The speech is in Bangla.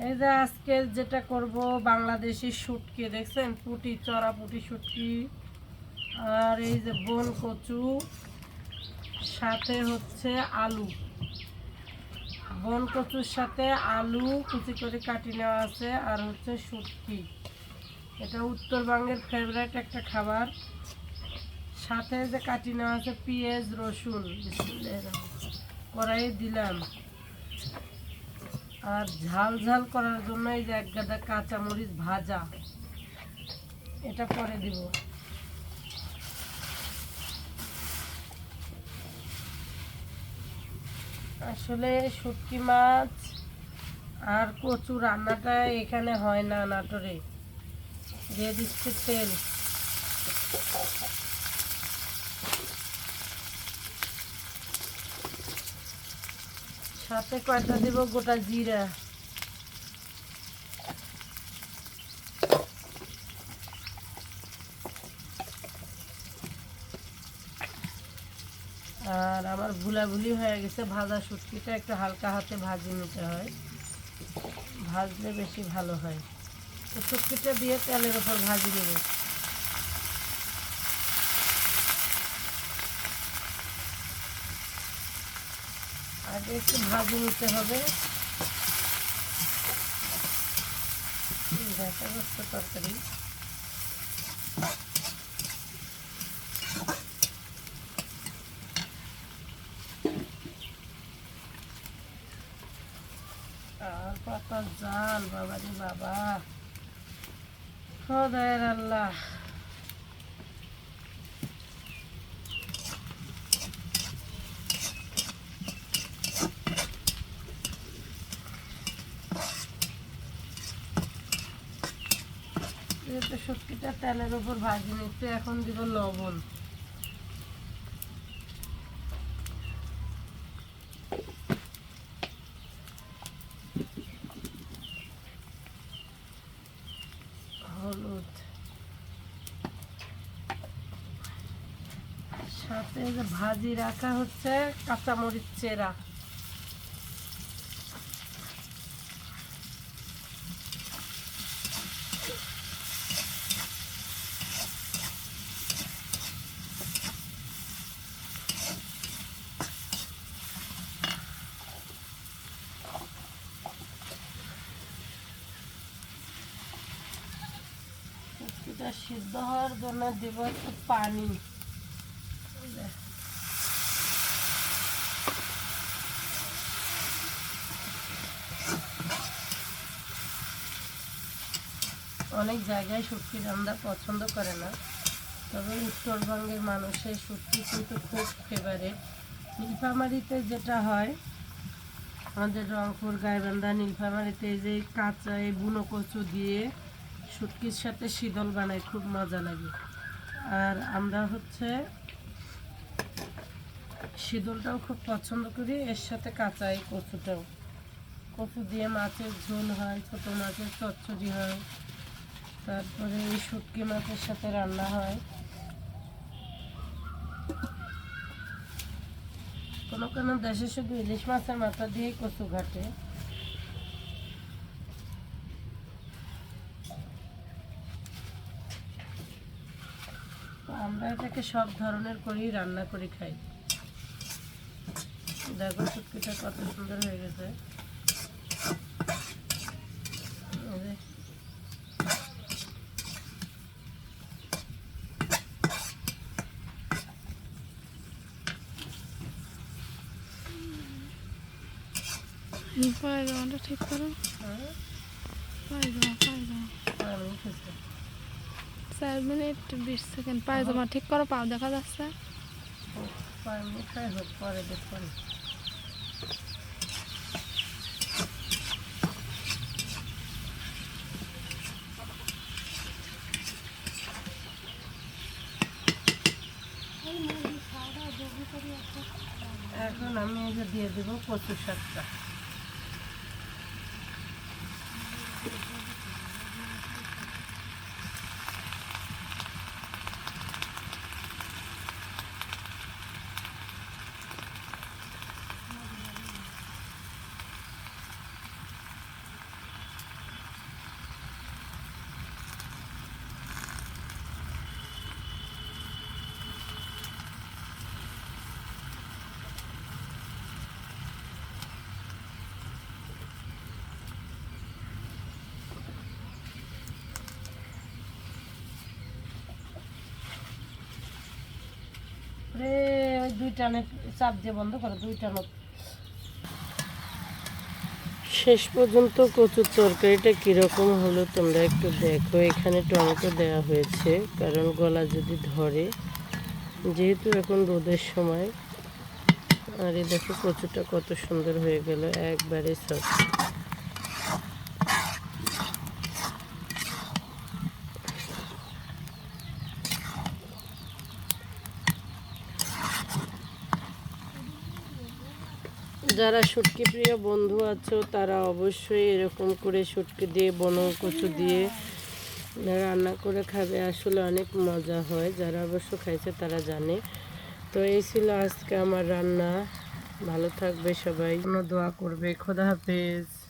এই যে আজকে যেটা করব, বাংলাদেশি শুটকি, দেখছেন? পুটি, চড়া পুটি শুটকি। আর এই যে বন কচু, সাথে হচ্ছে আলু। বন কচুর সাথে আলু কুচি করে কাটি নেওয়া আছে, আর হচ্ছে শুটকি। এটা উত্তরবঙ্গের ফেভারিট একটা খাবার। সাথে যে কাটি নেওয়া আছে পেঁয়াজ, রসুন। কড়াইয়ে দিলাম। আর ঝাল ঝাল করার জন্য এই যে এক গাদা কাঁচামরিচ ভাজা। এটা পরে দিব। আসলে শুটকি মাছ আর কচু রান্নাটা এখানে হয় না নাটোরে। দিয়ে দিচ্ছে তেল। সাথে কয়টা দিব? গোটা জিরা। আর আমার ভুলাভুলি হয়ে গেছে ভাজা শুটকিটা একটু হালকা হাতে ভাজি নিতে হয়। ভাজলে বেশি ভালো হয়। তো শুটকিটা দিয়ে তেলের ওপর ভাজি নেব। আগে একটু ভাজি নিতে হবে। দেখা যাচ্ছে তরকারি। আর পাতা জাল বাবা রে বাবা। খোদায়ের আল্লাহ। তেলের উপর এখন দিব লবণ। হলুদ। সাথে যে ভাজি রাখা হচ্ছে কাঁচামরিচ চেরা। শুটকিটা সিদ্ধ হওয়ার জন্য দেব একটু পানি। অনেক জায়গায় শুটকি রান্না পছন্দ করে না, তবে উত্তরবঙ্গের মানুষের শুটকি কিন্তু খুব ফেভারেট নীলফামারিতে যেটা হয়, আমাদের রংপুর, গাইবান্ধা, নীলফামারিতে যে কাঁচা এই বুনো কচু দিয়ে শুটকির সাথে শীতল বানাই খুব মজা লাগে। আর আমরা হচ্ছে শীতলটাও খুব পছন্দ করি, এর সাথে কাঁচা এই কচুটাও। কচু দিয়ে মাছের ঝোল হয়, ছোট মাছের চচ্চড়ি হয়। তারপরে এই শুটকি মাছের সাথে রান্না হয়। কোনো কোনো দেশে শুধু ইলিশ মাছের মাথা দিয়েই কচু ঘাটে। আমরা এটাকে সব ধরনের করেই রান্না করে খাই। দেখো শুটকিটা কত সুন্দর হয়ে গেছে। এই যে, ঠিক করো। হ্যাঁ, পায়জামা পায়জামা আমি উঠেছে। চার মিনিট বিশ সেকেন্ড পায়জামা ঠিক করো পাও দেখা যাচ্ছে। পরে দেখুন এখন আমি দিয়ে দেবো দুই টানে চাপ দিয়ে বন্ধ করো শেষ পর্যন্ত কচুর তরকারিটা কীরকম হলো তোমরা একটু দেখো। এখানে টমেটো দেওয়া হয়েছে, কারণ গলা যদি ধরে, যেহেতু এখন রোদের সময়, আর এই দেখো কচুটা কত সুন্দর হয়ে গেল, একবারে সব যারা শুটকি প্রিয় বন্ধু আছো, তারা অবশ্যই এরকম করে শুটকি দিয়ে, বন কচু দিয়ে রান্না করে খাবে। আসলে অনেক মজা হয়, যারা অবশ্য খাইছে তারা জানে। তো এই ছিল আজকে আমার রান্না। ভালো থাকবে সবাই। দোয়া করবে। খোদা হাফেজ।